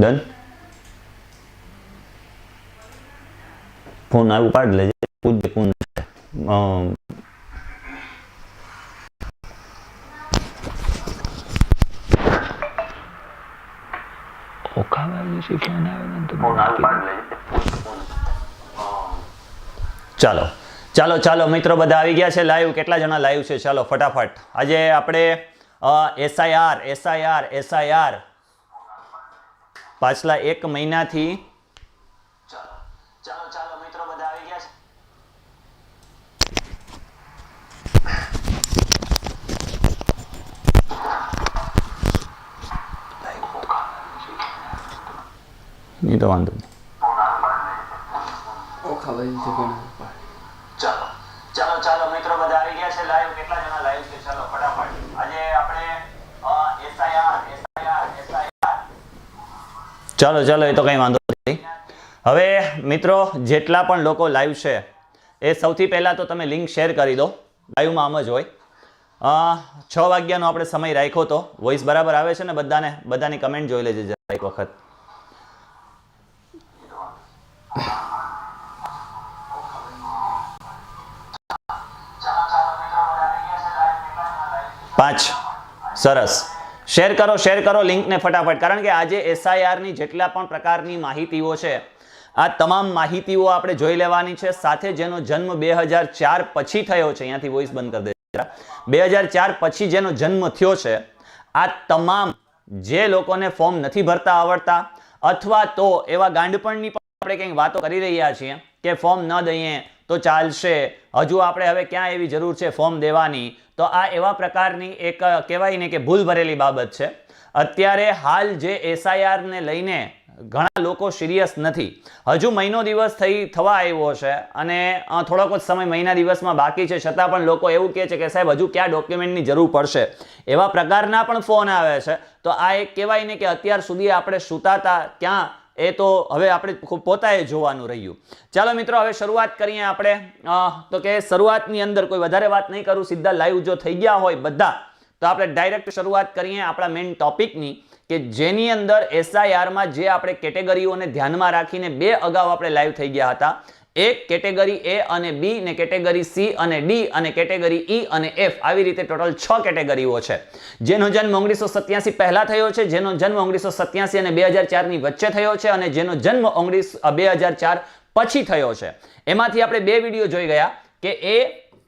Done phone આવ્યું પાડી લેજે. પૂછજે કોણ છે અમ, ઓખા વાગ્યું છે ફોન આવ્યો ને તો ચાલો. ચાલો ચાલો મિત્રો બધા આવી ગયા છે લાઈવ કેટલા જણા લાઈવ છે? ચાલો ફટાફટ. આજે આપણે એસઆઈઆર એસઆઈઆર એસઆઈઆર પાછલા એક મહિનાથી ચાલો ચાલો ચાલો મિત્રો બધા આવી ગયા છે. એ તો વાંધો નહીં. ઓખા બાજુ છે પણ ચાલો ચાલો ચાલો મિત્રો બધા આવી ગયા છે. લાઈવ કેટલા જણા લાઈવ છે ચાલો ફટાફટ આજે આપણે એસઆઈઆર એસઆઈઆર એસઆઈઆર ચાલો ચાલો, એ તો કંઈ વાંધો નથી. હવે મિત્રો, જેટલા પણ લોકો લાઈવ છે, એ સૌથી પહેલાં તો તમે લિંક શેર કરી દો. લાઈવમાં આમ જ હોય. છ વાગ્યાનો આપણે સમય રાખ્યો તો. વોઇસ બરાબર આવે છે ને બધાને? બધાની કમેન્ટ જોઈ લેજે જરા એક વખત. પાંચ. સરસ. શેર કરો શેર કરો લિંકને ફટાફટ. કારણ કે આજે એસઆઈઆરની જેટલા પણ પ્રકારની માહિતીઓ છે, આ તમામ માહિતીઓ આપણે જોઈ લેવાની છે. સાથે જેનો જન્મ બે હજાર ચાર પછી થયો છે. અહીંયાથી વોઇસ બંધ કરી દે બે હજાર ચાર પછી જેનો જન્મ થયો છે. આ તમામ જે લોકોને ફોર્મ નથી ભરતા આવડતા, અથવા તો એવા ગાંડપણની પણ આપણે કંઈક વાતો કરી રહ્યા છીએ કે ફોર્મ ન દઈએ તો ચાલશે. હજુ આપણે હવે ક્યાં એવી જરૂર છે ફોર્મ દેવાની? તો આ એવા પ્રકારની એક કહેવાય ને કે ભૂલ ભરેલી બાબત છે. અત્યારે હાલ જે એસઆઈઆરને લઈને ઘણા લોકો સિરિયસ નથી. હજુ મહિનો દિવસ થઈ, થવા આવ્યો છે અને થોડોક જ સમય મહિના દિવસમાં બાકી છે. છતાં પણ લોકો એવું કહે છે કે સાહેબ, હજુ કયા ડોક્યુમેન્ટની જરૂર પડશે? એવા પ્રકારના પણ ફોન આવે છે. તો આ એક કહેવાય ને કે અત્યાર સુધી આપણે સુતાતા ક્યાં એ તો હવે આપણે ખૂબ પોતાએ જોવાનું રહ્યું. ચાલો મિત્રો, હવે શરૂઆત કરીએ આપણે. તો કે શરૂઆતની અંદર કોઈ વધારે વાત નહીં કરું, સીધા લાઈવ જો થઈ ગયા હોય બધા, તો આપણે ડાયરેક્ટ શરૂઆત કરીએ આપણા મેઇન ટોપિકની કે જેની અંદર એસઆઈઆરમાં જે આપણે કેટેગરીઓને ધ્યાનમાં રાખીને બે અગાઉ આપણે લાઈવ થઈ ગયા હતા. એક કેટેગરી એ અને બી ને કેટેગરી સી અને ડી અને કેટેગરી ઈ અને એફ આવી રીતે ટોટલ છ કેટેગરીઓ છે. જેનો જન્મ ઓગણીસો સત્યાસી પહેલા થયો છે, જેનો જન્મ ઓગણીસો સત્યાસી અને બે હજાર ચારની વચ્ચે થયો છે અને જેનો જન્મ ઓગણીસ બે હજાર ચાર પછી થયો છે. એમાંથી આપણે બે વીડિયો જોઈ ગયા કે A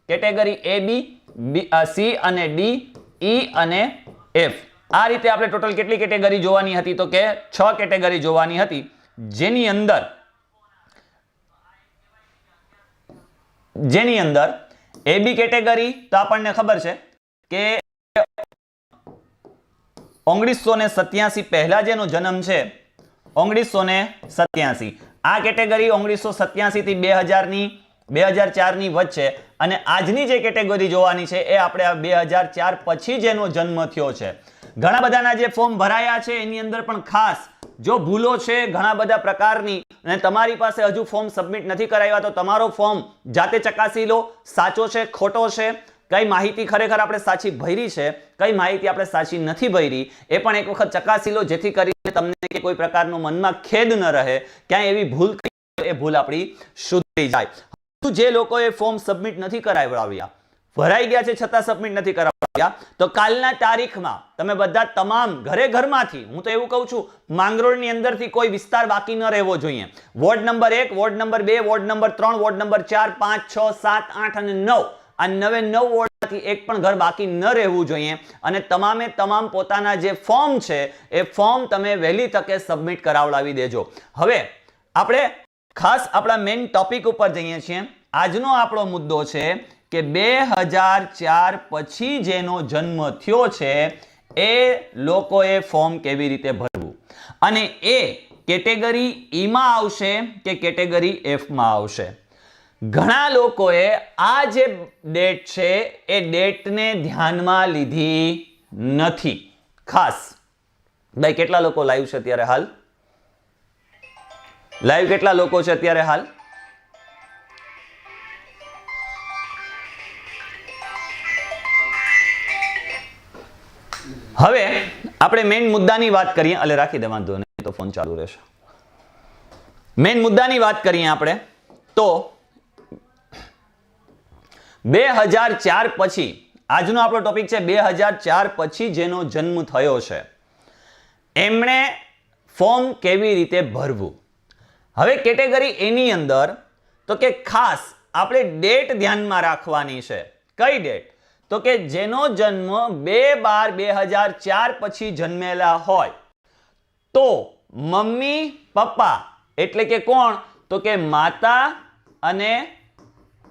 category A B C અને ડી, ઈ અને એફ. આ રીતે આપણે ટોટલ કેટલી કેટેગરી જોવાની હતી તો કે છ કેટેગરી જોવાની હતી. જેની અંદર જેની અંદર એ બી કેટેગરી તો આપણને ખબર છે કે ઓગણીસો ને સત્યાસી પહેલા જેનો જન્મ છે ઓગણીસો ને સત્યાસી. આ કેટેગરી ઓગણીસો સત્યાસી થી બે હજારની, બે હજાર ચારની વચ્ચે અને આજની જે કેટેગરી જોવાની છે એ આપણે બે હજાર ચાર પછી જેનો જન્મ થયો છે. ઘણા બધાના જે ફોર્મ ભરાયા છે એની અંદર પણ ખાસ જો ભૂલો છે, ઘણા બધા પ્રકારની અને તમારી પાસે હજુ ફોર્મ સબમિટ નથી કરાવ્યા તો તમારો ફોર્મ જાતે ચકાસી લો. સાચો છે, ખોટો છે? કઈ માહિતી ખરેખર આપણે સાચી ભરી છે? કઈ માહિતી આપણે સાચી નથી ભરી? એ પણ એક વખત ચકાસી લો, જેથી કરીને તમને કે કોઈ પ્રકારનો મનમાં ખેદ ન રહે. ક્યાંય એવી ભૂલ એ ભૂલ આપણી સુધરી જાય. જે લોકોએ ફોર્મ સબમિટ નથી કરાવ્યા ભરાઈ ગયા છે છતાં સબમિટ નથી કરાવ્યા તો કાલના તારીખમાં તમે બધા તમામ ઘરે ઘરમાંથી, હું તો એવું કહું છું, માંગરોળની અંદરથી કોઈ વિસ્તાર બાકી ન રહેવો જોઈએ. વોર્ડ નંબર એક, વોર્ડ નંબર બે, વોર્ડ નંબર ત્રણ, વોર્ડ નંબર ચાર, પાંચ, છ, સાત, આઠ અને નવ. આ નવે નવ વોર્ડમાંથી એક પણ ઘર બાકી ન રહેવું જોઈએ. અને તમામે તમામ પોતાના જે ફોર્મ છે, એ ફોર્મ તમે વહેલી તકે સબમિટ કરાવડાવી દેજો. હવે, આપણે ખાસ આપણા મેઇન ટોપિક ઉપર જઈએ છીએ. આજનો આપણો મુદ્દો છે કે બે હજાર ચાર પછી જેનો જન્મ થયો છે, એ લોકોએ ફોર્મ કેવી રીતે ભરવું? અને એ કેટેગરી ઈમાં આવશે કે કેટેગરી એફમાં આવશે? ઘણા લોકોએ આ જે ડેટ છે, એ ડેટને ધ્યાનમાં લીધી નથી. ખાસ. ભાઈ, કેટલા લોકો લાઈવ છે અત્યારે હાલ? લાઈવ કેટલા લોકો છે અત્યારે હાલ? હવે આપણે મેઇન મુદ્દાની વાત કરીએ એટલે રાખી દે, વાંધો નહીં, તો ફોન ચાલુ રહેશે. મેઇન મુદ્દાની વાત કરીએ આપણે, તો બે હજાર ચાર પછી, આજનો આપણો ટોપિક છે બે હજાર ચાર પછી જેનો જન્મ થયો છે, એમણે ફોર્મ કેવી રીતે ભરવું? હવે કેટેગરી એની અંદર, તો કે ખાસ, આપણે ડેટ ધ્યાનમાં રાખવાની છે. કઈ ડેટ તો કે જેનો જન્મ બે બાર બે હજાર ચાર પછી જન્મેલા હોય. તો મમ્મી, પપ્પા એટલે કે કોણ? તો કે માતા અને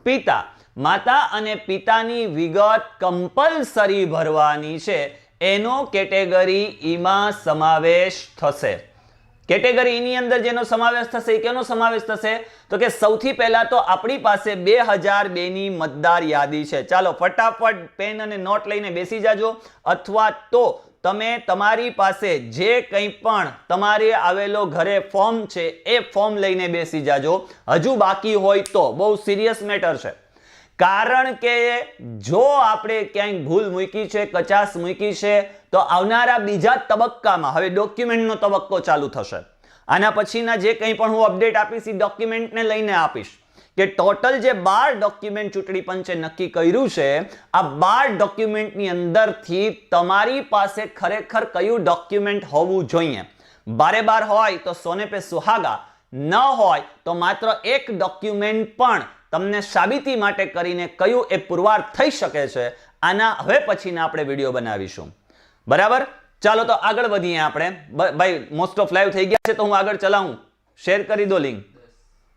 પિતા. માતા અને પિતાની વિગત કમ્પલસરી ભરવાની છે. એનો કેટેગરી ઈમાં સમાવેશ થશે. કેટેગરી એની અંદર જેનો સમાવેશ થશે એ કેનો સમાવેશ થશે? તો કે સૌથી પહેલા તો આપણી પાસે બે હજાર બેની મતદાર યાદી છે. ચાલો, ફટાફટ પેન અને નોટ લઈને બેસી જાજો. અથવા તો તમે તમારી પાસે જે કંઈ પણ તમારે આવેલો ઘરે ફોર્મ છે, એ ફોર્મ લઈને બેસી જાજો. હજુ બાકી હોય તો બહુ સિરિયસ મેટર છે. કારણ કે જો આપણે ક્યાંય ભૂલ મૂકી છે કચાસ મૂકી છે, તો આવનારા બીજા તબક્કામાં, હવે ડોક્યુમેન્ટનો તબક્કો ચાલુ થશે. આના પછીના જે કંઈ પણ હું અપડેટ આપીશ એ ડોક્યુમેન્ટને લઈને આપીશ. કે ટોટલ જે બાર ડોક્યુમેન્ટ ચૂંટણી પંચે નક્કી કર્યું છે, આ બાર ડોક્યુમેન્ટની અંદરથી તમારી પાસે ખરેખર કયું ડોક્યુમેન્ટ હોવું જોઈએ? બારે બાર હોય તો સોને પે સુહાગા, ન હોય તો માત્ર એક ડોક્યુમેન્ટ પણ તમને સાબિતી માટે કરીને કયું એ પુરવાર થઈ શકે છે, આના હવે પછીના આપણે વીડિયો બનાવીશું. બરાબર? ચાલો તો આગળ વધીએ આપણે. ભાઈ મોસ્ટ ઓફ લાઈવ થઈ ગયા છે તો હું આગળ ચલાવું. શેર કરી દો લિંક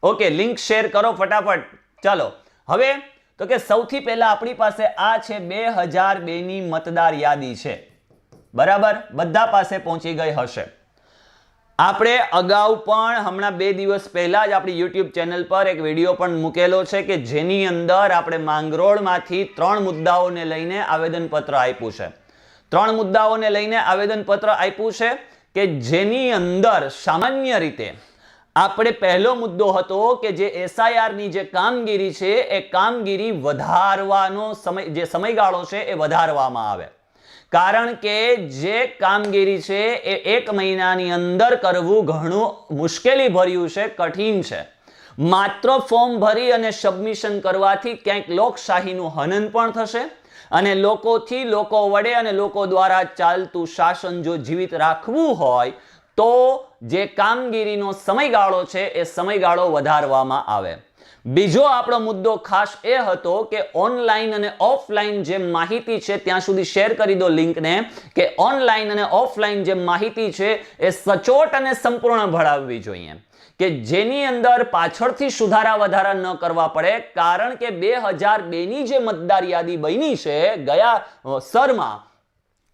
ઓકે લિંક શેર કરો ફટાફટ. ચાલો. હવે, તો કે સૌથી પહેલા આપણી પાસે આ છે બે હજાર બેની મતદાર યાદી છે. બરાબર? બધા પાસે પહોંચી ગઈ હશે. આપણે અગાઉ પણ હમણાં બે દિવસ પહેલાં જ આપણી યુટ્યુબ ચેનલ પર એક વીડિયો પણ મૂકેલો છે કે જેની અંદર આપણે માંગરોળમાંથી ત્રણ મુદ્દાઓને લઈને આવેદનપત્ર આપ્યું છે. ત્રણ મુદ્દાઓને લઈને આવેદનપત્ર આપ્યું છે કે જેની અંદર સામાન્ય રીતે આપણે પહેલો મુદ્દો હતો કે જે એસઆઈઆરની જે કામગીરી છે, એ કામગીરી વધારવાનો સમય, જે સમયગાળો છે, એ વધારવામાં આવે. કારણ કે જે કામગીરી છે એ એક મહિનાની અંદર કરવું ઘણું મુશ્કેલી ભર્યું છે, કઠિન છે. માત્ર ફોર્મ ભરી અને સબમિશન કરવાથી ક્યાંક લોકશાહીનું હનન પણ થશે અને લોકોથી લોકો વડે અને લોકો દ્વારા ચાલતું શાસન જો જીવિત રાખવું હોય, તો જે કામગીરીનો સમયગાળો છે એ સમયગાળો વધારવામાં આવે. બીજો આપણો મુદ્દો ખાસ એ હતો કે ઓનલાઈન અને ઓફલાઈન જે માહિતી છે, ત્યાં સુધી શેર કરી દો લિંકને, કે ઓનલાઈન અને ઓફલાઈન જે માહિતી છે, એ સચોટ અને સંપૂર્ણ ભણાવવી જોઈએ. કે જેની અંદર પાછળથી સુધારા વધારા ન કરવા પડે, કારણ કે બે હજાર બેની જે મતદાર યાદી બની છે, ગયા સરમાં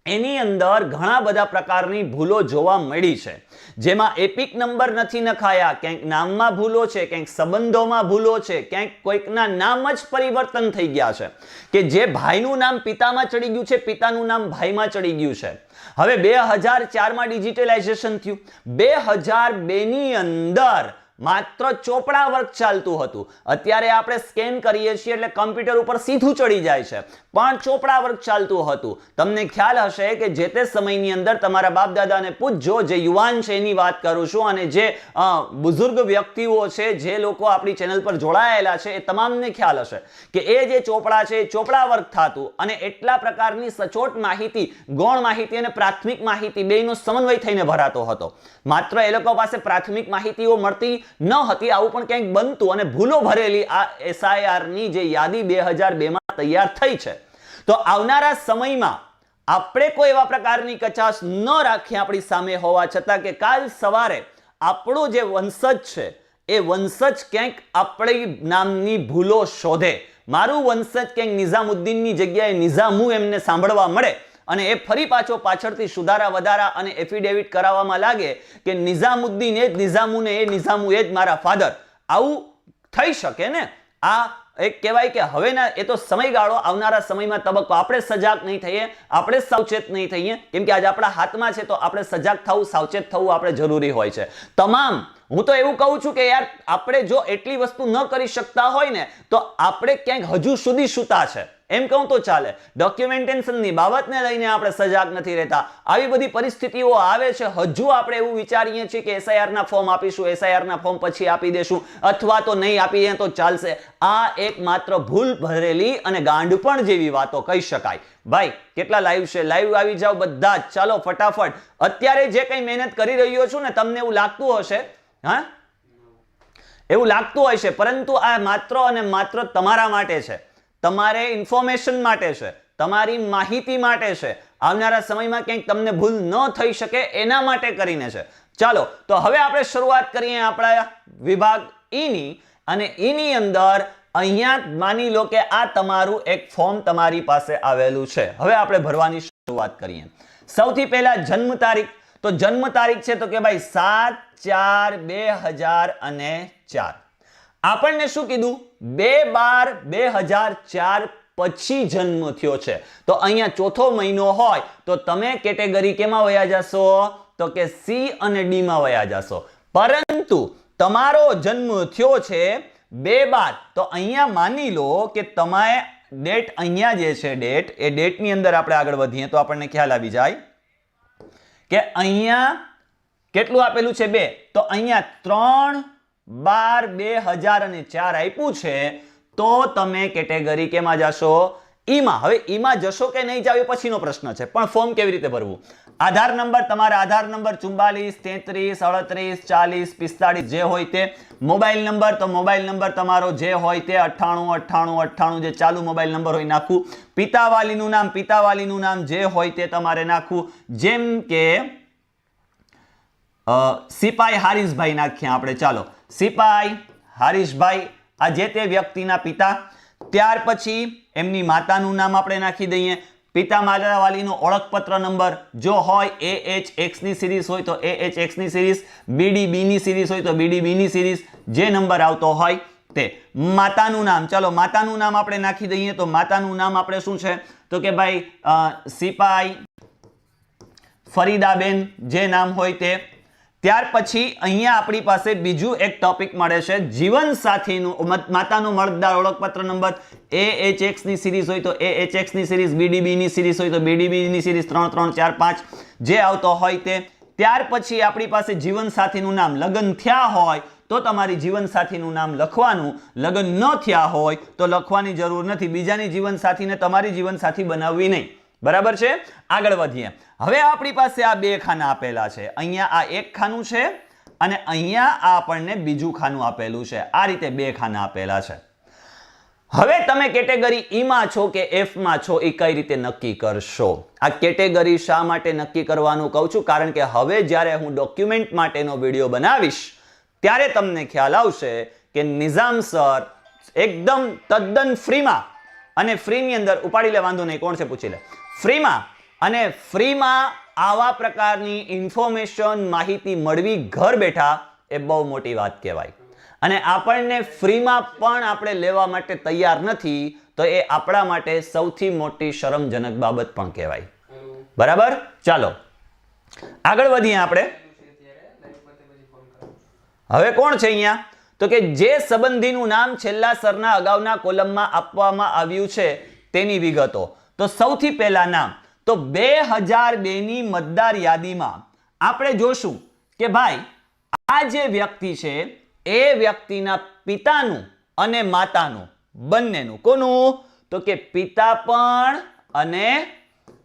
એની અંદર ઘણા બધા પ્રકારની ભૂલો જોવા મળી છે. જેમાં એપિક નંબર નથી નખાયા, ક્યાંક નામમાં ભૂલો છે, ક્યાંક સંબંધોમાં ભૂલો છે, ક્યાંક કોઈકના નામ જ પરિવર્તન થઈ ગયા છે. કે જે ભાઈનું નામ પિતામાં ચડી ગયું છે, પિતાનું નામ ભાઈમાં ચડી ગયું છે. હવે બે હજાર ચારમાં ડિજિટલાઇઝેશન થયું. બે હજાર બેની અંદર માત્ર ચોપડા વર્ક ચાલતું હતું. અત્યારે આપણે સ્કેન કરીએ છીએ એટલે કમ્પ્યુટર ઉપર સીધું ચડી જાય છે. પણ ચોપડા વર્ક ચાલતું હતું. તમને ખ્યાલ હશે કે જે તે સમયની અંદર તમારા બાપ દાદાને પૂછજો જે યુવાન છે એની વાત કરું છું અને જે બુઝુર્ગ વ્યક્તિઓ છે, જે લોકો આપણી ચેનલ પર જોડાયેલા છે, એ તમામને ખ્યાલ હશે કે એ જે ચોપડા છે એ ચોપડા વર્ક થતું અને એટલા પ્રકારની સચોટ માહિતી, ગૌણ માહિતી અને પ્રાથમિક માહિતી બેયનો સમન્વય થઈને ભરાતો હતો. માત્ર એ લોકો પાસે પ્રાથમિક માહિતીઓ મળતી ન હતી, આવું પણ ક્યાંક બનતું અને ભૂલો ભરેલી આ એસઆઈઆરની જે યાદી બે હજાર બેમાં તૈયાર થઈ છે. તો આવનારા સમયમાં આપણે કોઈ એવા પ્રકારની કચાશ ન રાખી આપણી સામે હોવા છતાં કે કાલ સવારે આપણો જે વંશજ છે, એ વંશજ ક્યાંક આપણી નામની ભૂલો શોધે. મારું વંશજ ક્યાંક નિઝામુદ્દીનની જગ્યાએ નિઝામુ એમને સાંભળવા મળે. અને એ ફરી પાછો પાછળથી સુધારા, વધારા અને એફિડેવિટ કરાવવામાં લાગે કે નિઝામુદ્દીન એ જ નિઝામુ ને એ નિઝામુ એ જ મારા ફાધર આવું થઈ શકે ને? આ એક કહેવાય કે હવેના એ તો સમયગાળો, આવનારા સમયમાં તબક્કો. આપણે સજાગ નહીં થઈએ, આપણે સાવચેત નહીં થઈએ. કેમ કે આજે આપણા હાથમાં છે તો આપણે સજાગ થવું, સાવચેત થવું આપણે જરૂરી હોય છે. તમામ હું તો એવું કહું છું કે યાર, આપણે જો એટલી વસ્તુ ન કરી શકતા હોય ને, તો આપણે ક્યાંક હજુ સુધી સૂતા છે. એમ કહું તો ચાલે. ડોક્યુમેન્ટેશનની બાબતને લઈને આપણે સજાગ નથી રહેતા. આવી બધી પરિસ્થિતિઓ આવે છે. હજુ આપણે એવું વિચારીએ છીએ કે એસઆઈઆર ના ફોર્મ આપીશું એસઆઈઆરના ફોર્મ પછી આપી દેશું, અથવા તો નહીં આપીએ તો ચાલશે. આ એક માત્ર ભૂલ ભરેલી અને ગાંડપણ જેવી વાતો કહી શકાય. ભાઈ, કેટલા લાઈવ છે? લાઈવ આવી જાઓ બધા જ. ચાલો, ફટાફટ. અત્યારે જે કંઈ મહેનત કરી રહ્યો છું ને, તમને એવું લાગતું હશે હા? એવું લાગતું હોય છે, પરંતુ આ માત્ર અને માત્ર તમારા માટે છે. તમારે ઇન્ફોર્મેશન માટે છે, તમારી માહિતી માટે છે. આવનારા સમયમાં ક્યાંક તમને ભૂલ ન થઈ શકે એના માટે કરીને છે. ચાલો, તો હવે આપણે શરૂઆત કરીએ આપણા વિભાગ ઈની અને ઈની અંદર અહીંયા માની લો કે આ તમારું એક ફોર્મ તમારી પાસે આવેલું છે. હવે આપણે ભરવાની શરૂઆત કરીએ. સૌથી પહેલા જન્મ તારીખ તો જન્મ તારીખ છે તો કે ભાઈ સાત ચાર બે હજાર અને ચાર. આપણને શું કીધું? બે બાર બે હજાર ચાર પછી જન્મ થયો છે. તો અહીંયા ચોથો મહિનો હોય તો તમે કેટેગરી કેમાં વયા જશો? તો કે સી અને ડી માં વયા જશો. પરંતુ તમારો જન્મ થયો છે બે બાર. તો અહીંયા માની લો કે તમારે ડેટ અહીંયા જે છે ડેટ, એ ડેટની અંદર આપણે આગળ વધીએ તો આપણને ખ્યાલ આવી જાય. કે અહીંયા કેટલું આપેલું છે બે? તો અહીંયા ત્રણ બાર બે હજાર અને ચાર આપ્યું છે, તો તમે કેટેગરી કેમાં જશો? ઈમાં. હવે ઈમાં જશો કે નહીં જાવ એ પછીનો પ્રશ્ન છે. પણ ફોર્મ કેવી રીતે ભરવું? આધાર નંબર, તમારા આધાર નંબર ચુમ્બાલીસ તેત્રીસ, અડત્રીસ, ચાલીસ, પિસ્તાળીસ જે હોય તે મોબાઈલ નંબર, તો મોબાઈલ નંબર તમારો જે હોય તે અઠ્ઠાણું અઠ્ઠાણું અઠ્ઠાણું જે ચાલુ મોબાઈલ નંબર હોય નાખવું પિતાવાલીનું નામ પિતાવાલીનું નામ જે હોય તે તમારે નાખવું. જેમ કે સિપાઈ હારીશભાઈ નાખીએ આપણે, ચાલો. સિપાઈ હારીશભાઈ, આ જે તે વ્યક્તિના પિતા, ત્યાર પછી એમની માતાનું નામ આપણે નાખી દઈએ. પિતા માતાવાલીનો ઓળખપત્ર નંબર જો હોય એ એચ એક્સની સિરીઝ હોય તો એ એચ એક્સની સિરીઝ બીડી બીની સિરીઝ હોય તો બીડી બીની સિરીઝ, જે નંબર આવતો હોય તે. માતાનું નામ, ચાલો માતાનું નામ આપણે નાખી દઈએ તો માતાનું નામ આપણે શું છે? તો કે ભાઈ સિપાઈ ફરીદાબેન જે નામ હોય તે ત્યાર પછી અહીંયા આપણી પાસે બીજું એક ટોપિક મળે છે, જીવન સાથીનું મત- માતાનું મળદાર ઓળખપત્ર નંબર એ એચ એક્સની સિરીઝ હોય તો એ એચ એક્સની સિરીઝ બીડીબીની સિરીઝ હોય તો બીડીબીની સિરીઝ ત્રણ ત્રણ ચાર પાંચ જે આવતો હોય તે. ત્યાર પછી આપણી પાસે જીવન સાથીનું નામ લગ્ન થયા હોય તો તમારી જીવન સાથીનું નામ લખવાનું. લગ્ન ન થયા હોય તો લખવાની જરૂર નથી. બીજાની જીવન સાથીને તમારી જીવન સાથી બનાવવી નહીં. બરાબર છે? આગળ વધીએ. હવે આપણી પાસે આ બે ખાના આપેલા છે. અહીંયા આ એક ખાનું છે અને અહીંયા આ આપણને બીજું ખાનું આપેલું છે. આ રીતે બે ખાના આપેલા છે. હવે તમે કેટેગરી ઈમાં છો કે એફમાં છો એ કઈ રીતે નક્કી કરશો? આ કેટેગરી શા માટે નક્કી કરવાનું કહું છું? કારણ કે હવે જ્યારે હું ડોક્યુમેન્ટ માટેનો વીડિયો બનાવીશ, ત્યારે તમને ખ્યાલ આવશે કે નિઝામ સર એકદમ તદ્દન ફ્રીમાં અને ફ્રીની અંદર ઉપાડી લે, વાંધો નહીં, કોણ છે? પૂછી લે. ફ્રીમાં. અને ફ્રીમાં આવા પ્રકારની ઇન્ફોર્મેશન માહિતી મળવી ઘર બેઠા એ બહુ મોટી વાત કહેવાય. અને આપણને ફ્રીમાં પણ આપણે લેવા માટે તૈયાર નથી, તો એ આપણા માટે સૌથી મોટી શરમજનક બાબત પણ કહેવાય. બરાબર? ચાલો. આગળ વધીએ આપણે. હવે કોણ છે અહીંયા? તો કે જે સંબંધીનું નામ છેલ્લા સરના અગાઉના કોલમમાં આપવામાં આવ્યું છે તેની વિગતો. તો સૌથી પહેલા નામ તો બે હજારની મતદાર યાદીમાં આપણે જોશું કે ભાઈ, આ જે વ્યક્તિ છે, એ વ્યક્તિના પિતાનું અને માતાનું, બંનેનું. કોનું? તો કે પિતા પણ અને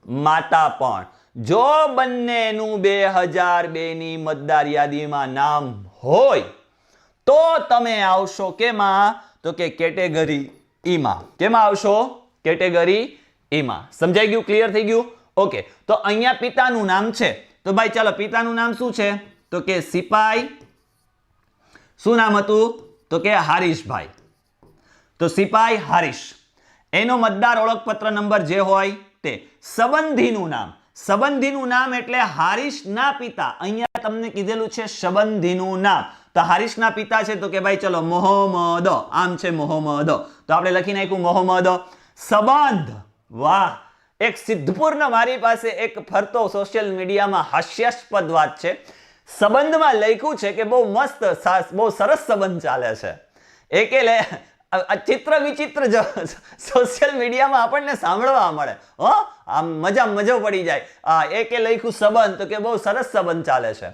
માતા પણ. જો બંનેનું બે હજારની મતદાર યાદીમાં નામ હોય, તો તમે આવશો કેમાં? તો કે કેટેગરી ઈમાં. કેમાં આવશો? કેટેગરી ઈમાં સમજાઈ ગયું? ક્લિયર થઈ ગયું? ઓકે તો અહીંયા પિતાનું નામ છે. તો ભાઈ, ચાલો, પિતાનું નામ શું છે? તો કે સિપાઈ. શું નામ હતું? તો કે હારીશભાઈ. તો સિપાઈ હારીશ. એનો મતદાર ઓળખપત્ર નંબર જે હોય તે. સંબંધીનું નામ. સંબંધીનું નામ એટલે હારીશના પિતા. અહીંયા તમને કીધેલું છે સંબંધીનું નામ. તો હારીશના પિતા છે તો કે ભાઈ, ચલો, મોહમ્મદ. આમ છે મોહમ્મદ. તો આપણે લખી નાખ્યું મોહમ્મદ. સંબંધ. વાહ, એક સિદ્ધપુરના મારી પાસે એક ફરતો સોશિયલ મીડિયામાં હાસ્યાસ્પદ વાત છે. સંબંધમાં લખ્યું છે કે બહુ મસ્ત બહુ સરસ સંબંધ ચાલે છે. એકે લે આ ચિત્ર વિચિત્ર સોશિયલ મીડિયામાં આપણને સાંભળવા મળે. હો, આમ મજા મજો પડી જાય. આ એકે લખ્યું સંબંધ તો કે બહુ સરસ સંબંધ ચાલે છે.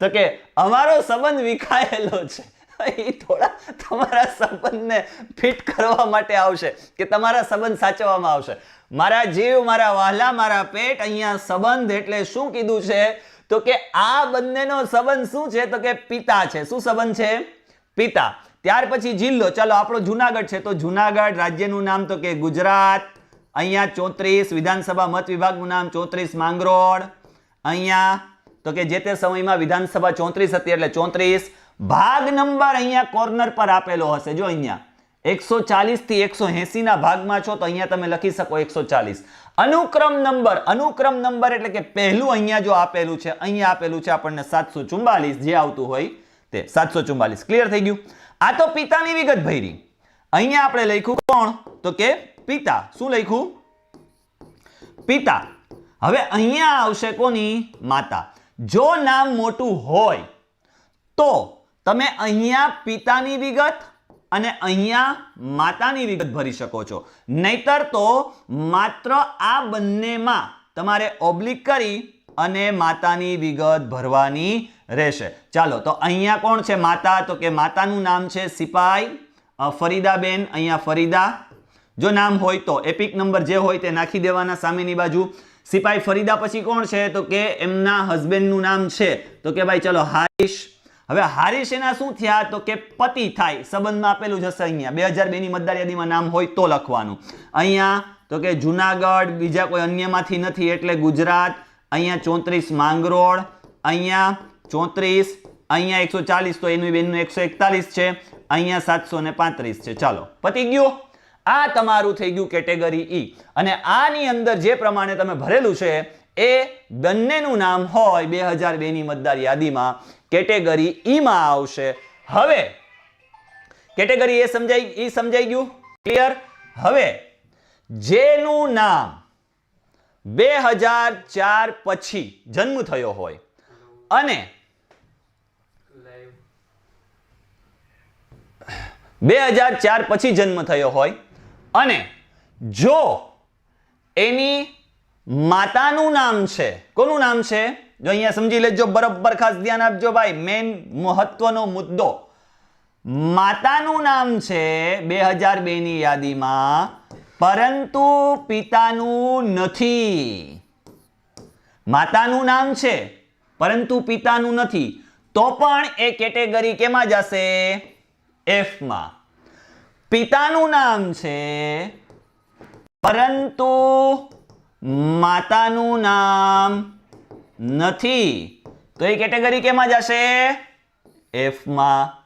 તો કે, અમારો સંબંધ વિખાયેલો છે. એ થોડા તમારા સંબંધને ફિટ કરવા માટે આવશે કે તમારા સંબંધ સાચવવામાં આવશે. મારા જીવ, મારા વહાલા, મારા પેટ અહીંયા સંબંધ એટલે શું કીધું છે? તો કે આ બંનેનો સંબંધ શું છે? તો કે પિતા છે. શું સંબંધ છે? પિતા. ત્યાર પછી જિલ્લો. ચાલો, આપણો જુનાગઢ છે. તો જુનાગઢ રાજ્યનું નામ તો કે ગુજરાત. અહીંયા ચોત્રીસ, વિધાનસભા મત વિભાગનું નામ ચોત્રીસ, માંગરોળ. અહીંયા તો કે જે તે સમયમાં વિધાનસભા ચોત્રીસ હતી, એટલે ચોત્રીસ. ભાગ નંબર અહીંયા કોર્નર પર આપેલો હશે. જો અહીંયા એકસો ચાલીસથી એકસો એંસીના ભાગમાં છો, તો અહીંયા તમે લખી શકો એકસો ચાલીસ. અનુક્રમ નંબર અનુક્રમ નંબર એટલે કે પહેલું અહીંયા જો આપેલું છે, અહીંયા આપેલું છે આપણને સાતસો ચુમ્બાલીસ જે આવતું હોય તે સાતસો ચુમ્બાલીસ ક્લિયર થઈ ગયું? આ તો પિતાની વિગત ભરી. અહીંયા આપણે લખ્યું કોણ? તો કે પિતા. શું લખ્યું? પિતા. હવે અહીંયા આવશે કોની? માતા. જો નામ મોટું હોય, તો તમે અહીંયા પિતાની વિગત અને અહીંયા માતાની વિગત ભરી શકો છો. નહીતર તો માત્ર આ બંનેમાં તમારે ઓબ્લિક કરી અને માતાની વિગત ભરવાની રહેશે. ચાલો, તો અહીંયા કોણ છે માતા? તો કે માતાનું નામ છે સિપાઈ ફરીદાબેન, અહીંયા ફરીદા. જો નામ હોય તો, એપિક નંબર જે હોય તે નાખી દેવાના સામેની બાજુ. સિપાઈ ફરીદા પછી કોણ છે? તો કે એમના હસબન્ડનું નામ છે. તો કે ભાઈ, ચલો, હારીશ હવે હારીશ એના શું થયા? તો કે પતિ થાય, સંબંધમાં આપેલું જ હશે અહીંયા. બે હજાર બેની મતદાર યાદીમાં નામ હોય તો લખવાનું. અહીંયા, તો કે જુનાગઢ, બીજા કોઈ અન્યમાંથી નથી, એટલે ગુજરાત, અહીંયા ચોત્રીસ માંગરોળ, અહીંયા ચોત્રીસ, અહીંયા એકસો ચાલીસ, તો એનું બેનનું એકસો એકતાલીસ છે, અહીંયા સાતસો ને પાંત્રીસ છે. ચાલો, પતી ગયો? આ તમારું થઈ ગયું કેટેગરી ઈ. અને આની અંદર જે પ્રમાણે તમે ભરેલું છે એ બંનેનું નામ હોય બે હજાર બેની મતદાર યાદીમાં કેટેગરી ઈમાં આવશે. હવે કેટેગરી એ સમજાઈ, ઈ સમજાઈ ગયું? ક્લિયર હવે જેનું નામ બે હજાર ચાર પછી જન્મ થયો હોય અને બે હજાર ચાર પછી જન્મ થયો હોય અને જો એની માતાનું નામ છે. કોનું નામ છે? જો અહીંયા સમજી લેજો, બરાબર ખાસ ધ્યાન આપજો ભાઈ. મેન મહત્વનો મુદ્દો. માતાનું નામ છે બે હજાર બેની યાદીમાં, પરંતુ પિતાનું નથી. માતાનું નામ છે, પરંતુ પિતાનું નથી. તો પણ એ કેટેગરી કેમાં જશે? એફમાં પિતાનું નામ છે, પરંતુ માતાનું નામ નથી. તો એ કેટેગરી કેમાં જશે? એફમાં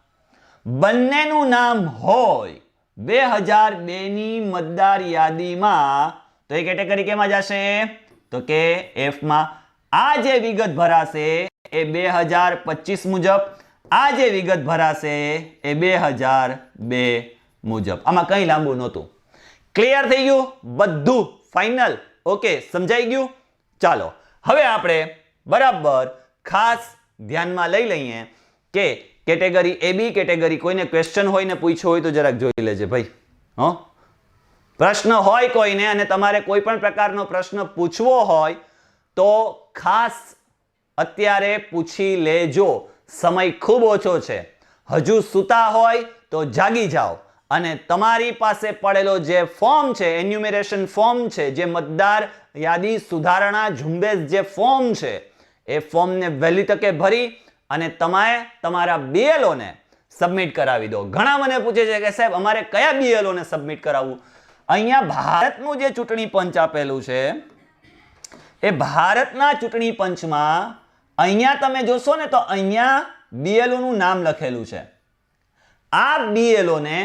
બંનેનું નામ હોય બે હજાર બેની મતદાર યાદીમાં. તો એ કેટેગરી કેમાં જશે? તો કે એફમાં આ જે વિગત ભરાશે એ બે હજાર પચીસ મુજબ. આ જે વિગત ભરાશે એ બે હજાર બે મુજબ. આમાં કંઈ લાંબુ નહોતું. ક્લિયર થઈ ગયું? બધું ફાઇનલ ઓકે, સમજાઈ ગયું? ચાલો, હવે આપણે બરાબર ખાસ ધ્યાનમાં લઈ લઈએ કે કેટેગરી એ બી કેટેગરી કોઈને ક્વેશ્ચન હોય ને પૂછ્યો હોય તો જરાક જોઈ લેજે ભાઈ. હો? પ્રશ્ન હોય કોઈને અને તમારે કોઈ પણ પ્રકારનો પ્રશ્ન પૂછવો હોય તો ખાસ અત્યારે પૂછી લેજો. સમય ખૂબ ઓછો છે. હજુ સૂતા હોય તો જાગી જાઓ. અને તમારી પાસે પડેલો જે ફોર્મ છે એન્યુમેરેશન ફોર્મ છે, જે મતદાર યાદી સુધારણા ઝુંબેશ જે ફોર્મ છે, એ ફોર્મને વહેલી તકે ભરી અને તમારે તમારા બીએલઓને સબમિટ કરાવી દો. ઘણા મને પૂછે છે કે સાહેબ, અમારે કયા બીએલઓને સબમિટ કરાવવું? અહીંયા ભારતનું જે ચૂંટણી પંચ આપેલું છે, એ ભારતના ચૂંટણી પંચમાં અહીંયા તમે જોશો ને તો અહીંયા બીએલઓનું નામ લખેલું છે. આ BLO ને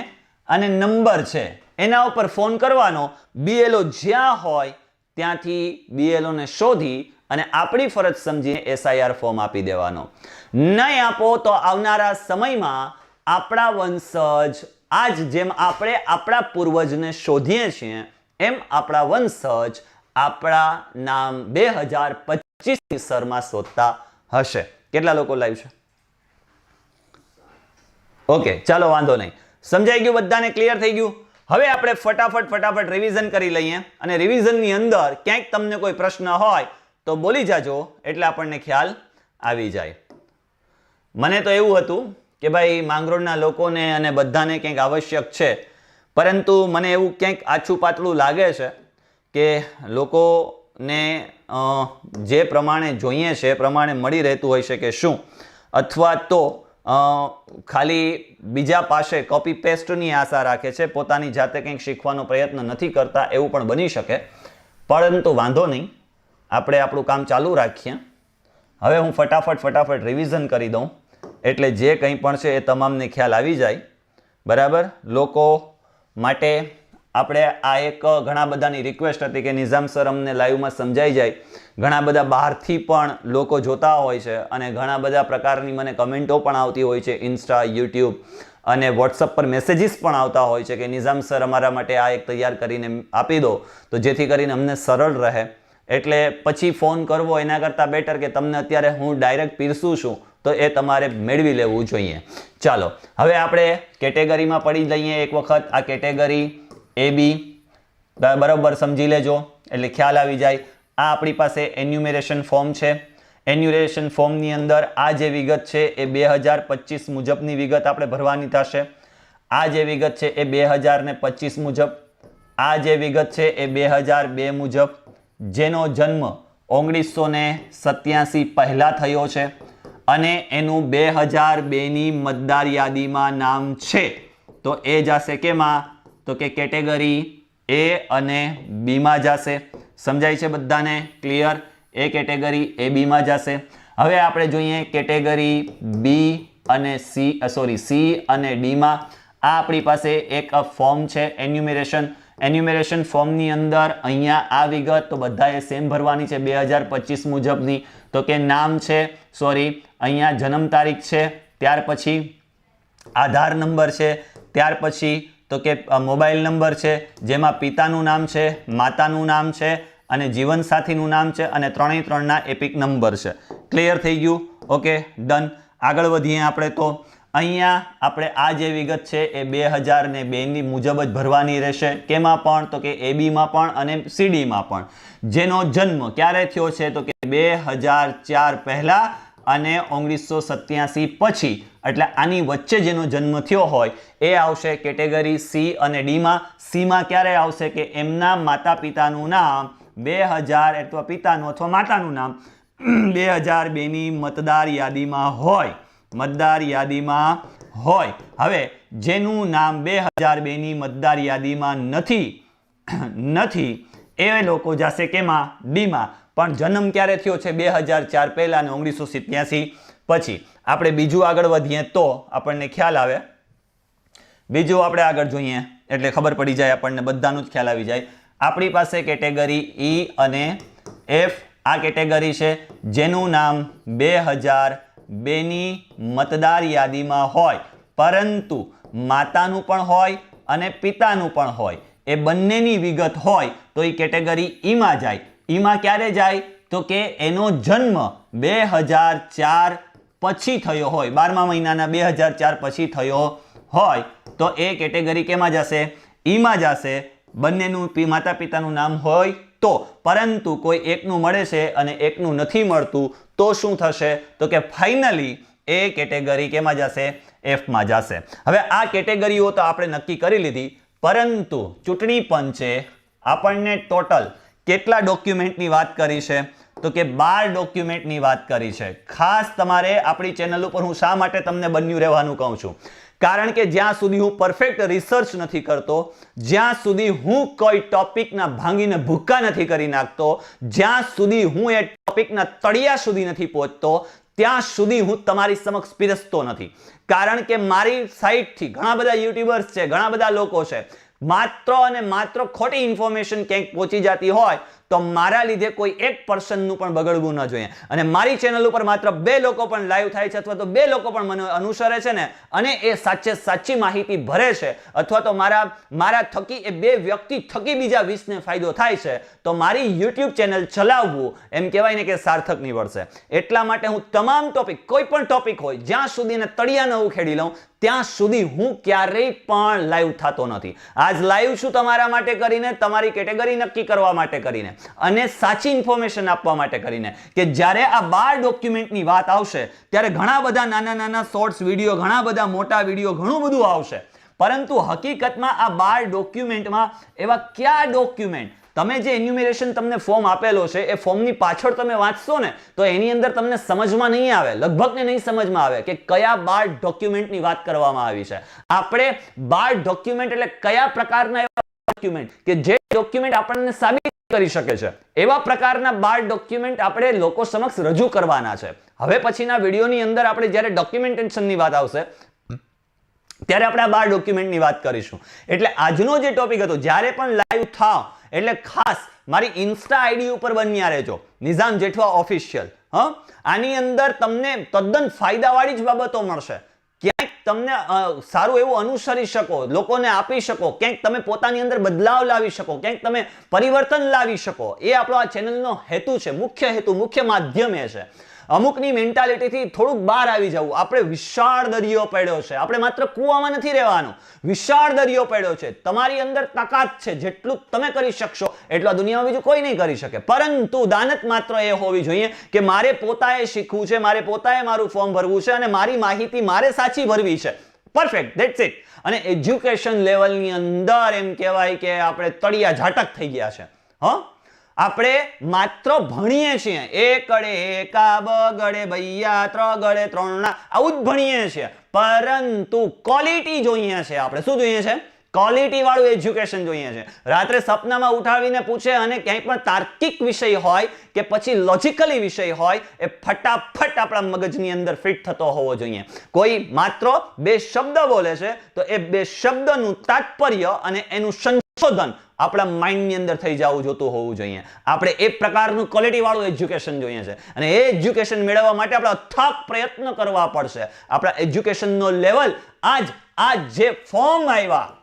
અને નંબર છે. એના ઉપર ફોન કરવાનો. બીએલઓ જ્યાં હોય, ત્યાંથી બીએલઓને શોધી અને આપણી ફરજ સમજીને એસઆઈઆર ફોર્મ આપી દેવાનો. નહીં આપો તો આવનારા સમયમાં આપણા વંશજ, આજ જેમ આપણે આપણા પૂર્વજને શોધીએ છીએ, એમ આપણા વંશજ આપણા નામ બે હજાર પચીસની સરમાં શોધતા હશે. કેટલા લોકો લાઈવ છે? ઓકે ચાલો વાંધો નહીં. સમજાઈ ગયું બધાને ક્લિયર થઈ ગયું? હવે આપણે ફટાફટ ફટાફટ રિવિઝન કરી લઈએ અને રિવિઝનની અંદર ક્યાંક તમને કોઈ પ્રશ્ન હોય તો બોલી જાજો, એટલે આપણને ખ્યાલ આવી જાય. મને તો એવું હતું કે ભાઈ, માંગરોળના લોકોને અને બધાને ક્યાંક આવશ્યક છે, પરંતુ મને એવું ક્યાંક આછું પાતળું લાગે છે કે લોકોને જે પ્રમાણે જોઈએ છે, એ પ્રમાણે મળી રહેતું હોય છે કે શું? અથવા તો ખાલી બીજા પાસે કોપી પેસ્ટની આશા રાખે છે, પોતાની જાતે કંઈક શીખવાનો પ્રયત્ન નથી કરતા એવું પણ બની શકે. પરંતુ વાંધો નહીં, આપણે આપણું કામ ચાલુ રાખીએ. હવે હું ફટાફટ ફટાફટ રિવિઝન કરી દઉં. એટલે જે કંઈ પણ છે એ તમામને ખ્યાલ આવી જાય. બરાબર? લોકો માટે આપણે આ એક ઘણા બધાની રિક્વેસ્ટ હતી કે નિઝામ સર અમને લાઈવમાં સમજાઈ જાય. ઘણા બધા બહારથી પણ લોકો જોતા હોય છે અને ઘણા બધા પ્રકારની મને કમેન્ટો પણ આવતી હોય છે ઇન્સ્ટા યુટ્યુબ અને વોટ્સઅપ પર મેસેજીસ પણ આવતા હોય છે કે નિઝામ સર અમારા માટે આ એક તૈયાર કરીને આપી દો. તો જેથી કરીને અમને સરળ રહે. એટલે પછી ફોન કરવો એના કરતાં બેટર કે તમને અત્યારે હું ડાયરેક્ટ પીરસું છું તો એ તમારે મેળવી લેવું જોઈએ. ચાલો, હવે આપણે કેટેગરીમાં પડી લઈએ એક વખત. આ કેટેગરી એ બી, બરાબર સમજી લેજો, એટલે ખ્યાલ આવી જાય. આ આપણી પાસે એન્યુમેરેશન ફોર્મ છે. એન્યુરેશન ફોર્મની અંદર આ જે વિગત છે એ બે હજાર પચીસ મુજબની વિગત આપણે ભરવાની થશે. આ જે વિગત છે એ બે હજાર ને પચીસ મુજબ. આ જે વિગત છે એ બે હજાર બે મુજબ. જેનો જન્મ ઓગણીસો ને સત્યાસી પહેલાં થયો છે અને એનું બે હજાર બેની મતદાર યાદીમાં નામ છે. તો એ જશે કેમાં? તો કે કેટેગરી એ અને બીમાં જશે. સમજાય છે બધાને? ક્લિયર એ કેટેગરી એ બીમાં જશે. હવે આપણે જોઈએ કેટેગરી બી અને સી સોરી સી અને ડીમાં આ આપણી પાસે એક ફોર્મ છે એન્યુમેરેશન એન્યુમેરેશન ફોર્મની અંદર અહીંયા આ વિગત તો બધાએ સેમ ભરવાની છે, બે હજાર પચીસ મુજબની. તો કે નામ છે સોરી અહીંયા જન્મ તારીખ છે, ત્યાર પછી આધાર નંબર છે, ત્યાર પછી તો કે મોબાઈલ નંબર છે, જેમાં પિતાનું નામ છે, માતાનું નામ છે અને જીવનસાથીનું નામ છે અને ત્રણેય ત્રણના એપિક નંબર છે. ક્લિયર થઈ ગયું? ઓકે ડન આગળ વધીએ આપણે તો. અહીંયા આપણે આ જે વિગત છે એ બે હજાર ને બેની મુજબ જ ભરવાની રહેશે. કેમાં પણ? તો કે એબીમાં પણ અને સીડીમાં પણ. જેનો જન્મ ક્યારે થયો છે? તો કે બે હજાર ચાર પહેલા અને ઓગણીસો સત્યાસી પછી, એટલે આની વચ્ચે જેનો જન્મ થયો હોય, એ આવશે કેટેગરી સી અને ડીમાં. સીમાં ક્યારે આવશે કે એમના માતા પિતાનું નામ બે હજાર અથવા પિતાનું અથવા માતાનું નામ, બે હજાર બેની મતદાર યાદીમાં હોય. મતદાર યાદીમાં હોય. હવે, જેનું નામ બે હજાર બેની મતદાર યાદીમાં નથી નથી, એ લોકો જશે કેમાં? ડીમાં. પણ જન્મ ક્યારે થયો છે બે હજાર ચાર પહેલાં અને ઓગણીસો સિત્યાસી પછી? આપણે બીજું આગળ વધીએ તો આપણને ખ્યાલ આવે. બીજું આપણે આગળ જોઈએ, એટલે ખબર પડી જાય આપણને, બધાનું જ ખ્યાલ આવી જાય. આપણી પાસે કેટેગરી ઈ અને એફ આ કેટેગરી છે, જેનું નામ બે હજાર બેની મતદાર યાદીમાં હોય. પરંતુ માતાનું પણ હોય અને પિતાનું પણ હોય. એ બંનેની વિગત હોય તો એ કેટેગરી ઈમાં જાય. ઈમાં ક્યારે જાય? તો કે એનો જન્મ બે હજાર ચાર પછી થયો હોય. બારમા મહિનાના બે હજાર ચાર પછી થયો હોય. તો એ કેટેગરી કેમાં જશે? ઈમાં જશે. બંનેનું માતા પિતાનું નામ હોય તો. પરંતુ કોઈ એકનું મળે છે અને એકનું નથી મળતું, તો શું થશે? તો કે ફાઇનલી એ કેટેગરી કેમાં જશે? એફમાં જશે. હવે આ કેટેગરીઓ તો આપણે નક્કી કરી લીધી. પરંતુ ચૂંટણી પંચે આપણને ટોટલ કેટલા ડોક્યુમેન્ટની વાત કરી છે? તો કે બાર ડોક્યુમેન્ટની વાત કરી છે. ખાસ તમારે આપણી ચેનલ ઉપર હું શા માટે તમને બન્યું રહેવાનું કહું છું? કારણ કે જ્યાં સુધી હું પરફેક્ટ રિસર્ચ નથી કરતો, જ્યાં સુધી હું કોઈ ટોપિકના ભાંગીને ભૂક્કા નથી કરી નાખતો, જ્યાં સુધી હું એ ટોપિકના તળિયા સુધી નથી પહોંચતો, ત્યાં સુધી હું તમારી સમક્ષ પીરસતો નથી. કારણ કે મારી સાઈટથી ઘણા બધા યુટ્યુબર્સ છે, ઘણા બધા લોકો છે. માત્ર અને માત્ર ખોટી ઇન્ફોર્મેશન ક્યાંક પહોંચી જતી હોય તો મારા લીધે કોઈ એક પર્સનનું પણ બગડવું ન જોઈએ. અને મારી ચેનલ ઉપર માત્ર બે લોકો પણ લાઈવ થાય છે અથવા તો બે લોકો પણ મને અનુસરે છે ને, અને એ સાચે સાચી માહિતી ભરે છે, અથવા તો મારા મારા થકી એ બે વ્યક્તિ થકી બીજા વીસને ફાયદો થાય છે, તો મારી યુટ્યુબ ચેનલ ચલાવવું એમ કહેવાય ને કે સાર્થક નીવડશે. એટલા માટે હું તમામ ટોપિક કોઈ પણ ટોપિક હોય, જ્યાં સુધી એને તળિયા ન ઉખેડી લઉં, ત્યાં સુધી હું ક્યારેય પણ લાઈવ થતો નથી. આજ લાઈવ છું તમારા માટે કરીને, તમારી કેટેગરી નક્કી કરવા માટે કરીને. અને સાચી ઇન્ફોર્મેશન આપવા માટે કરીને કે જ્યારે આ બાર ડોક્યુમેન્ટની વાત આવશે, ત્યારે ઘણા બધા નાના નાના શોર્ટ્સ વીડિયો ઘણા બધા મોટા વીડિયો ઘણું બધું આવશે. પરંતુ હકીકતમાં આ બાર ડોક્યુમેન્ટમાં એવા કયા ડોક્યુમેન્ટ તમે જે એન્યુમેરેશન તમને ફોર્મ આપેલો છે, એ ફોર્મની પાછળ તમે વાંચશો ને, તો એની અંદર તમને સમજમાં નહીં આવે લગભગ ને નહીં સમજમાં આવે કે કયા બાર ડોક્યુમેન્ટની વાત કરવામાં આવી છે. આપણે બાર ડોક્યુમેન્ટ એટલે કયા પ્રકારના એવા ડોક્યુમેન્ટ કે જે ડોક્યુમેન્ટ આપણને સાબિત કરી શકે છે. એવા પ્રકારના બાર ડોક્યુમેન્ટ આપણે લોકો સમક્ષ રજૂ કરવાના છે. હવે પછીના વિડીયોની અંદર આપણે જ્યારે ડોક્યુમેન્ટેશનની વાત આવશે, ત્યારે આપણે આ બાર ડોક્યુમેન્ટની વાત કરીશું. એટલે આજનો જે ટોપિક હતો, જ્યારે પણ લાઈવ થાવ, એટલે ખાસ મારી ઇન્સ્ટા આઈડી ઉપર બન્યા રહેજો. નિઝામ જેઠવા ઓફિશિયલ હ? આની અંદર તમને તદ્દન ફાયદાવાળી જ બાબતો મળશે. તમને સારું એવું અનુસરી શકો, લોકોને આપી શકો, ક્યાંક તમે પોતાની અંદર બદલાવ લાવી શકો, ક્યાંક તમે પરિવર્તન લાવી શકો. એ આપણો આ ચેનલનો હેતુ છે, મુખ્ય હેતુ, મુખ્ય માધ્યમ એ છે. અમુકની મેન્ટાલિટીથી થોડુંક બહાર આવી જવું. આપણે વિશાળ દરિયો પડ્યો છે. આપણે માત્ર કૂવામાં નથી રહેવાનું. વિશાળ દરિયો પડ્યો છે. તમારી અંદર તાકાત છે. જેટલું તમે કરી શકશો, એટલું દુનિયામાં બીજું કોઈ નહીં કરી શકે. પરંતુ દાનત માત્ર એ હોવી જોઈએ કે મારે પોતાએ શીખવું છે, મારે પોતાએ મારું ફોર્મ ભરવું છે અને મારી માહિતી મારે સાચી ભરવી છે. પરફેક્ટ ધેટ્સ ઇટ અને એજ્યુકેશન લેવલની અંદર એમ કહેવાય કે આપણે તળિયા ઝાટક થઈ ગયા છે. હા? આપણે માત્ર ભણીએ છીએ. એક ગળે એકા બગડે ભૈયા બૈયા ત્ર ગળે ત્રણના આવું જ ભણીએ છીએ. પરંતુ ક્વોલિટી જોઈએ છે આપણે. શું જોઈએ છે? ક્વોલિટી વાળું એજ્યુકેશન જોઈએ છે. રાત્રે સપનામાં ઉઠાવીને પૂછે અને ક્યાંય પણ તાર્કિક વિષય હોય કે પછી લોજિકલી વિષય હોય, એ ફટાફટ આપણા મગજની અંદર ફિટ થતો હોવો જોઈએ. કોઈ માત્ર બે શબ્દ બોલે છે, તો એ બે શબ્દનું તાત્પર્ય અને એનું સંશોધન આપણા માઇન્ડની અંદર થઈ જવું જોતું હોવું જોઈએ. આપણે એ પ્રકારનું ક્વોલિટી વાળું એજ્યુકેશન જોઈએ છે. અને એ એજ્યુકેશન મેળવવા માટે આપણે અથાક પ્રયત્ન કરવા પડશે. આપણા એજ્યુકેશનનો લેવલ આજ આ જે ફોર્મ આવ્યા,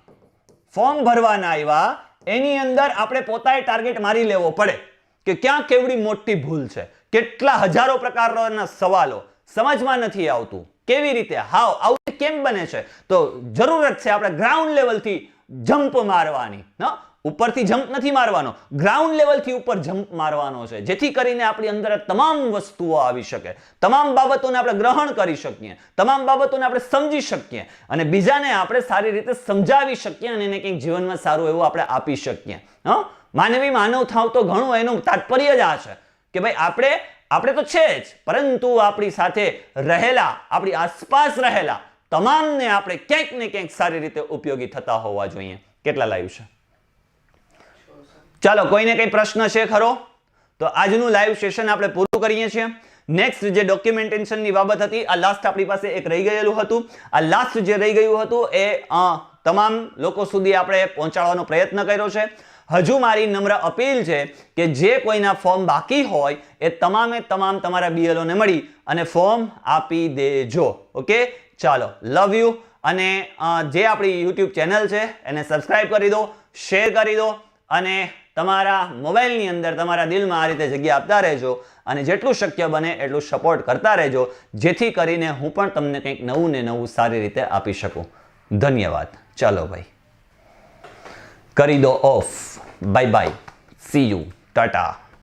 ફોર્મ ભરવાના આવ્યા, એની અંદર આપણે પોતાએ ટાર્ગેટ મારી લેવો પડે કે ક્યાં કેવડી મોટી ભૂલ છે. કેટલા હજારો પ્રકારના સવાલો સમજમાં નથી આવતું. કેવી રીતે? હાવ, આવું કેમ બને છે? તો જરૂરત છે આપણે ગ્રાઉન્ડ લેવલથી જમ્પ મારવાની. ન? ઉપરથી જમ્પ નથી મારવાનો. ગ્રાઉન્ડ લેવલથી ઉપર જમ્પ મારવાનો છે. જેથી કરીને આપણી અંદર તમામ વસ્તુઓ આવી શકે. તમામ બાબતોને આપણે ગ્રહણ કરી શકીએ. તમામ બાબતોને આપણે સમજી શકીએ. અને બીજાને આપણે સારી રીતે સમજાવી શકીએ અને એને કંઈક જીવનમાં સારું એવું આપણે આપી શકીએ. હ માનવી માનવ થાવ તો ઘણું એનું તાત્પર્ય જ આ છે. કે ભાઈ આપણે આપણે તો છે જ. પરંતુ આપણી સાથે રહેલા, આપણી આસપાસ રહેલા તમામને આપણે ક્યાંક ને ક્યાંક સારી રીતે ઉપયોગી થતા હોવા જોઈએ. કેટલા લાઈવ છે? ચાલો, કોઈને કઈ પ્રશ્ન છે ખરો? તો આજનું લાઈવ સેશન આપણે પૂરું કરીએ છીએ. નેક્સ્ટ જે ડોક્યુમેન્ટેશનની બાબત હતી, આ લાસ્ટ આપણી પાસે એક રહી ગયેલું હતું. આ લાસ્ટ જે રહી ગયું હતું એ તમામ લોકો સુધી આપણે પહોંચાડવાનો પ્રયત્ન કર્યો છે. હજુ મારી નમ્ર અપીલ છે કે જે કોઈના ફોર્મ બાકી હોય, એ તમામે તમામ તમારા બીએલઓને મળી અને ફોર્મ આપી દેજો. ઓકે ચાલો લવ યુ અને જે આપણી યુટ્યુબ ચેનલ છે, એને સબસ્ક્રાઈબ કરી દો શેર કરી દો, અને તમારા મોબાઈલની અંદર તમારા દિલમાં આ રીતે જગ્યા આપતા રહેજો, અને જેટલું શક્ય બને એટલું સપોર્ટ કરતા રહેજો, જેથી કરીને હું પણ તમને કંઈક નવું ને નવું સારી રીતે આપી શકું. ધન્યવાદ. ચાલો ભાઈ. કરી દો off bye bye see you tata